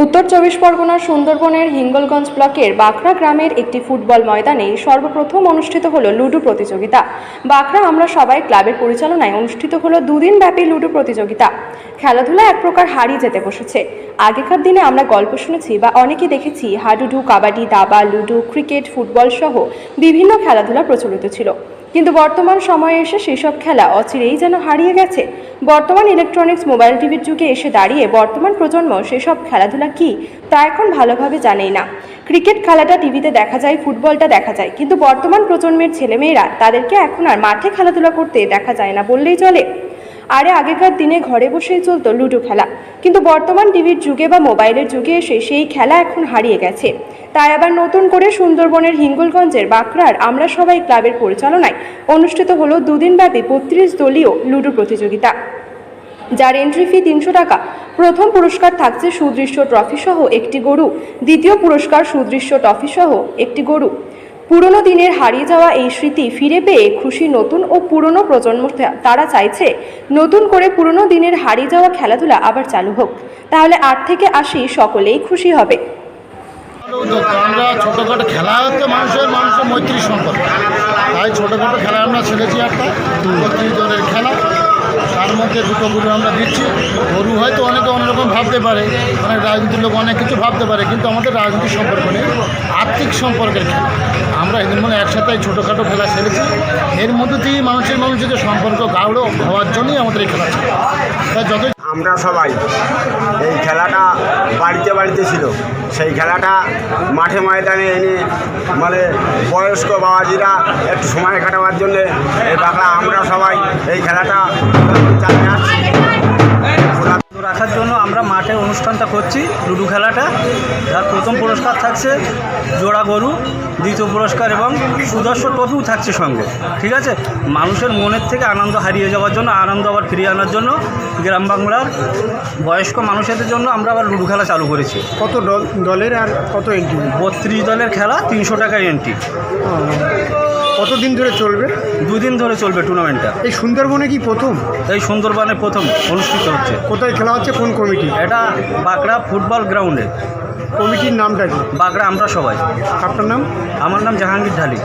উত্তর চব্বিশ পরগনার সুন্দরবনের হিঙ্গলগঞ্জ ব্লকের বাঁকড়া গ্রামের একটি ফুটবল ময়দানে সর্বপ্রথম অনুষ্ঠিত হলো লুডো প্রতিযোগিতা। বাঁকড়া আমরা সবাই ক্লাবের পরিচালনায় অনুষ্ঠিত হলো দুদিন ব্যাপী লুডো প্রতিযোগিতা। খেলাধুলা এক প্রকার হারিয়ে যেতে বসেছে। আগেকার দিনে আমরা গল্প শুনেছি বা অনেকে দেখেছি হাডুডু, কাবাডি, দাবা, লুডো, ক্রিকেট, ফুটবল সহ বিভিন্ন খেলাধুলা প্রচলিত ছিল। কিন্তু বর্তমান সময়ে এসে সেসব খেলা অচিরেই যেন হারিয়ে গেছে। বর্তমান ইলেকট্রনিক্স মোবাইল টিভির যুগে এসে দাঁড়িয়ে বর্তমান প্রজন্ম সেসব খেলাধুলা কি, তা এখন ভালোভাবে জানেই না। ক্রিকেট খেলাটা টিভিতে দেখা যায়, ফুটবলটা দেখা যায়, কিন্তু বর্তমান প্রজন্মের ছেলেমেয়েরা তাদেরকে এখন আর মাঠে খেলাধুলা করতে দেখা যায় না বললেই চলে। আরে আগেকার দিনে ঘরে বসেই চলতো লুডো খেলা। কিন্তু বর্তমান টিভির যুগে বা মোবাইলের যুগে এসে সেই খেলা এখন হারিয়ে গেছে। তাই আবার নতুন করে সুন্দরবনের হিঙ্গলগঞ্জের বাঁকড়ার আমরা সবাই ক্লাবের পরিচালনায় অনুষ্ঠিত হলো দুদিনব্যাপী বত্রিশ দলীয় লুডো প্রতিযোগিতা। যার এন্ট্রি ফি তিনশো টাকা। প্রথম পুরস্কার থাকছে সুদৃশ্য ট্রফি সহ একটি গরু। দ্বিতীয় পুরস্কার সুদৃশ্য ট্রফি সহ একটি গরু। পুরনো দিনের হারিয়ে যাওয়া এই স্মৃতি ফিরে পেয়ে খুশি নতুন ও পুরনো প্রজন্ম তারা চাইছে নতুন করে পুরনো দিনের হারিয়ে যাওয়া খেলাধুলা আবার চালু হোক। তাহলে আট থেকে আশি সকলেই খুশি হবে। আমরা ছোটোখাটো খেলা হচ্ছে মানুষের মানুষের মৈত্রী সম্পর্ক তাই ছোটোখাটো খেলা আমরা একটা খেলা। তার মধ্যে দুটো গরু আমরা দিচ্ছি। গরু হয়তো ভাবতে পারে, অনেক রাজনীতির লোক অনেক কিছু ভাবতে পারে, কিন্তু আমাদের রাজনীতির সম্পর্ক নেই, আর্থিক সম্পর্কের আমরা এদের মনে একসাথে ছোটোখাটো খেলা খেলেছি। এর মধ্যে দিয়েই মানুষের মানুষের যে সম্পর্ক গাঢ় হওয়ার জন্যই আমাদের এই খেলা ছিল। তাই যত আমরা সবাই এই খেলাটা বাড়িতে বাড়িতে ছিল। সেই খেলাটা মাঠে ময়দানে এনে মানে বয়স্ক বাবাজিরা একটু সময় কাটাবার জন্যে এই বাংলা আমরা সবাই এই খেলাটা চালিয়ে আসছি। অনুষ্ঠানটা করছি লুডো খেলাটা। যার প্রথম পুরস্কার থাকছে জোড়া গরু দ্বিতীয় পুরস্কার এবং সুদর্শ ট্রফিও থাকছে সঙ্গে ঠিক আছে? মানুষের মনের থেকে আনন্দ হারিয়ে যাওয়ার জন্য আনন্দ আবার ফিরিয়ে আনার জন্য গ্রাম বাংলার বয়স্ক মানুষের জন্য আমরা আবার লুডো খেলা চালু করেছি। কত দল দলের আর কত এন্ট্রি বত্রিশ দলের খেলা তিনশো টাকা এন্ট্রি কতদিন ধরে চলবে? দুদিন ধরে চলবে টুর্নামেন্টটা। এই সুন্দরবনে কি প্রথম? এই সুন্দরবনে প্রথম অনুষ্ঠিত হচ্ছে। কোথায় খেলা হচ্ছে? কোন কমিটি? এটা বাঁকড়া ফুটবল গ্রাউন্ডে। কমিটির নামটা কি? বাঁকড়া আমরা সবাই। আপনার নাম? আমার নাম জাহাঙ্গীর ঢালি।